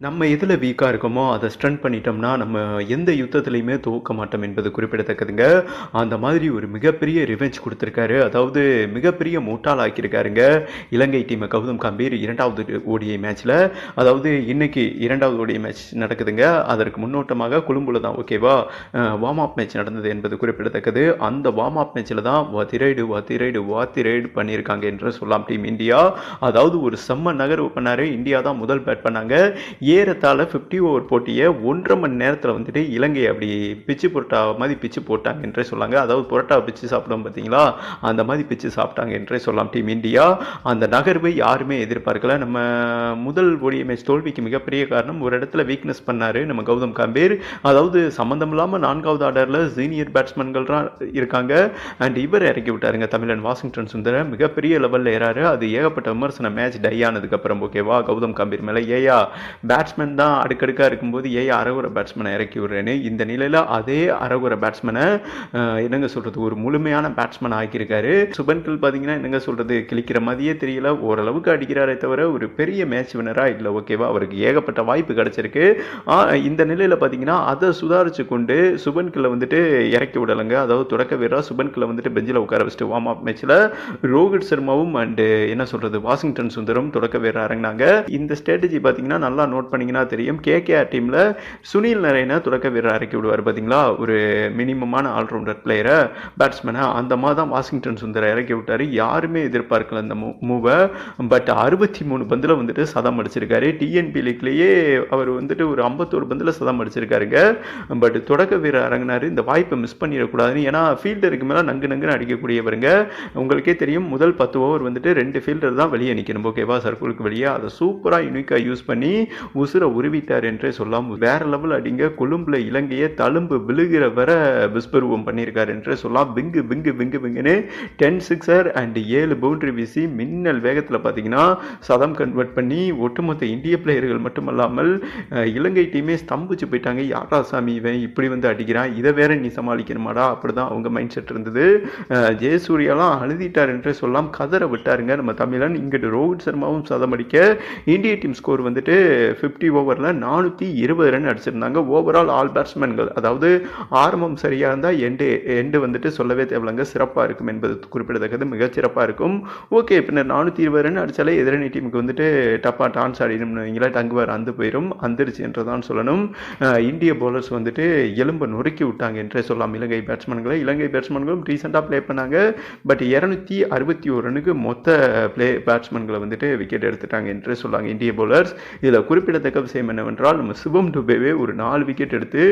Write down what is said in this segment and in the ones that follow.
நம்ம எதில் வீக்காக இருக்கோமோ அதை ஸ்ட்ரென்த் பண்ணிட்டோம்னா நம்ம எந்த யுத்தத்துலையுமே துவக்க மாட்டோம் என்பது குறிப்பிடத்தக்கதுங்க. அந்த மாதிரி ஒரு மிகப்பெரிய ரிவெஞ்ச் கொடுத்துருக்காரு. அதாவது மிகப்பெரிய முட்டாளாக்கியிருக்காருங்க இலங்கை டீமை கௌதம் கம்பீர் இரண்டாவது ஓடிஐ மேட்ச்சில் அதாவது இன்னைக்கு இரண்டாவது ஓடிஐ மேட்ச் நடக்குதுங்க. அதற்கு முன்னோட்டமாக கொழும்புல தான் ஓகேவா வார்ம் அப் மேட்ச் நடந்தது என்பது குறிப்பிடத்தக்கது. அந்த வார்ம் அப் மேட்ச்சில் தான் வத்திரைடு வத்திரைடு வாத்திரைடு பண்ணியிருக்காங்க என்று சொல்லலாம் டீம் இந்தியா அதாவது ஒரு செம்ம நகர்வு பண்ணார். இந்தியா தான் முதல் பேட் பண்ணாங்க. ஏறத்தாழ ஃபிஃப்டி ஓவர் போட்டியை ஒன்றரை மணி நேரத்தில் வந்துட்டு இலங்கை அப்படி பிச்சு புரோட்டா மாதிரி பிச்சு போட்டாங்க என்றே சொல்லாங்க அதாவது புரோட்டா பிச்சு சாப்பிடும் பார்த்தீங்களா? அந்த மாதிரி பிச்சு சாப்பிட்டாங்க என்றே சொல்லலாம் டீம் இந்தியா. அந்த நகர்வை யாருமே எதிர்பார்க்கல. நம்ம முதல் ஓடிய மேட்ச் தோல்விக்கு மிகப்பெரிய காரணம் ஒரு இடத்துல வீக்னஸ் பண்ணாரு நம்ம கௌதம் காம்பேர். அதாவது சம்மந்தம் இல்லாமல் நான்காவது ஆர்டரில் சீனியர் பேட்ஸ்மேன்கள்லாம் இருக்காங்க. அண்ட் இவர் இறக்கி விட்டாருங்க தமிழன் வாஷிங்டன் சுந்தர மிகப்பெரிய லெவலில் ஏறாரு. அது ஏகப்பட்ட விமர்சன மேட்ச் டை ஆனதுக்கப்புறம் ஓகேவா கௌதம் காம்பீர் மேலே ஏயா பேட்ஸ்மேன் தான் அடுக்கடுக்காக இருக்கும்போது ஏ அறகுற பேட்ஸ்மேனை இறக்கி விடுறேன்னு இந்த நிலையில் அதே அறகுற பேட்ஸ்மேனை என்னங்க சொல்கிறது ஒரு முழுமையான பேட்ஸ்மேன் ஆக்கியிருக்காரு. சுபன்கில் பார்த்தீங்கன்னா என்னங்க சொல்கிறது கிழிக்கிற மாதிரியே தெரியல ஓரளவுக்கு அடிக்கிறாரே தவிர ஒரு பெரிய மேட்ச் வினராக இல்லை ஓகேவா அவருக்கு ஏகப்பட்ட வாய்ப்பு கிடச்சிருக்கு. இந்த நிலையில் பார்த்தீங்கன்னா அதை சுதாரித்து கொண்டு சுபன்கில்லை வந்துட்டு இறக்கி விடலைங்க. அதாவது தொடக்க வீரராக சுபன்கில்லை வந்துட்டு பெஞ்சில் உட்கார வச்சுட்டு வார்ம் அப் மேட்ச்சில் ரோஹித் சர்மாவும் அண்டு என்ன சொல்கிறது வாஷிங்டன் சுந்தரம் தொடக்க வீரர் இறங்கினாங்க. இந்த ஸ்ட்ராட்டஜி பார்த்தீங்கன்னா நல்லா நோட் பண்ணிங்கன்னா தெரியும். கேகேஆர் டீமில் சுனில் நரேனை தொடக்க வீரர் இறக்கி விடுவார். பார்த்தீங்களா ஒரு மினிமமான ஆல்ரவுண்டர் பிளேயரை பேட்ஸ்மேனை அந்த மாதிரி தான் வாஷிங்டன் சுந்தரை இறக்கி விட்டார். யாருமே எதிர்பார்க்கல அந்த மூ மூவை பட் அறுபத்தி மூணு பந்தில் வந்துட்டு சதம் அடிச்சிருக்காரு. டிஎன்பி லீக்லேயே அவர் வந்துட்டு ஒரு ஐம்பத்தோரு பந்தில் சதம் அடிச்சிருக்காருங்க. பட் தொடக்க வீரர் இறங்கினார். இந்த வாய்ப்பை மிஸ் பண்ணிடக்கூடாதுன்னு. ஏன்னா ஃபீல்டருக்கு மேலே நங்கு நங்குன்னு அடிக்கக்கூடியவருங்க. உங்களுக்கே தெரியும் முதல் பத்து ஓவர் வந்துட்டு ரெண்டு ஃபீல்டர் தான் வெளியே நிற்கணும் ஓகேவா சர்க்குலுக்கு வெளியே. அதை சூப்பராக யூனிக்காக யூஸ் பண்ணி உசுரை உருவிட்டார் என்றே சொல்லலாம் வேற லெவல் அடிங்க கொழும்புல இலங்கையை தழும்பு விழுகிற வர விஸ்பருவம் பண்ணியிருக்காரு என்றே சொல்லலாம் பிங்கு பிங்கு பிங்கு பிங்குன்னு டென் சிக்ஸர் அண்ட் ஏழு பவுண்டரி வீசி மின்னல் வேகத்தில் பார்த்தீங்கன்னா சதம் கன்வெர்ட் பண்ணி ஒட்டுமொத்த இந்திய பிளேயர்கள் மட்டுமல்லாமல் இலங்கை டீமே ஸ்தம்பிச்சு போயிட்டாங்க. யாரா சாமி இவன் இப்படி வந்து அடிக்கிறான்? இதை வேற நீ சமாளிக்கணுமாடா? அப்படிதான் அவங்க மைண்ட் செட் இருந்தது ஜெயசூர்யாலாம் அழுதிட்டார் என்றே சொல்லலாம் கதற விட்டாருங்க நம்ம தமிழன். இங்கிட்டு ரோஹித் சர்மாவும் சதம் அடிக்க இந்திய டீம் ஸ்கோர் வந்துட்டு ஃபிஃப்டி ஓவரில் நானூற்றி இருபது ரன் அடிச்சிருந்தாங்க. ஓவரால் ஆல் பேட்ஸ்மேன்கள் அதாவது ஆரம்பம் சரியாக இருந்தால் எண்டு எண்டு வந்துட்டு சொல்லவே தேவையில்லைங்க. சிறப்பாக இருக்கும் என்பது குறிப்பிடத்தக்கது மிகச்சிறப்பாக இருக்கும். ஓகே பின்னர் நானூற்றி இருபது ரன் அடித்தாலே எதிரணி டீமுக்கு வந்துட்டு டப்பா டான்ஸ் ஆடினோம்னு வைங்களா டங்குவார் அந்து போயிடும் அந்திருச்சு என்றுதான் சொல்லணும். இந்திய பவுலர்ஸ் வந்துட்டு எலும்பை நொறுக்கி விட்டாங்க என்றே சொல்லலாம் இலங்கை பேட்ஸ்மேன்களை இலங்கை பேட்ஸ்மேன்களும் ரீசெண்டாக ப்ளே பண்ணாங்க. பட் இரநூத்தி அறுபத்தி ஒரு ரனுக்கு மொத்த ப்ளே பேட்ஸ்மேன்களை வந்துட்டு விக்கெட் எடுத்துட்டாங்க என்றே சொல்லாங்க இந்திய பவுலர்ஸ் இதில் குறிப்பிடத்தக்க விஷயம் என்னவென்றால் நம்ம சிவம் டுபேவே ஒரு நாலு விக்கெட் எடுத்து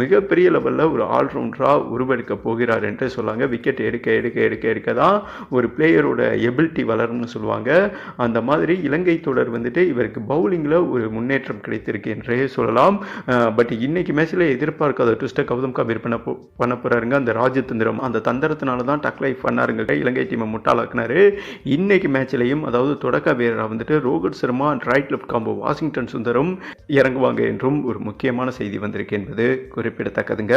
மிகப்பெரிய லெவலில் ஒரு ஆல்ரவுண்டராக உருவெடுக்க போகிறார் என்று சொல்லாங்க. விக்கெட் எடுக்க எடுக்க எடுக்க எடுக்க தான் ஒரு பிளேயரோட எபிலிட்டி வளரும்னு சொல்லுவாங்க. அந்த மாதிரி இலங்கை தொடர் வந்துட்டு இவருக்கு பவுலிங்கில் ஒரு முன்னேற்றம் கிடைத்திருக்கு என்றே சொல்லலாம். பட் இன்னைக்கு மேட்ச்சில் எதிர்பார்க்காத ட்விஸ்ட்டை கௌதம் கபீர் பண்ண போ பண்ண போகிறாருங்க அந்த ராஜதந்திரம் அந்த தந்திரத்தினால தான் டக் லைஃப் பண்ணாருங்க. இலங்கை டீமை முட்டாளாக்குனாரு. இன்னைக்கு மேட்ச்லையும் அதாவது தொடக்க வீரராக வந்துட்டு Rohit Sharma right left combo Washington சுந்தரும் இறங்குவாங்க என்றும் ஒரு முக்கியமான செய்தி வந்திருக்கு என்பது குறிப்பிடத்தக்கதுங்க.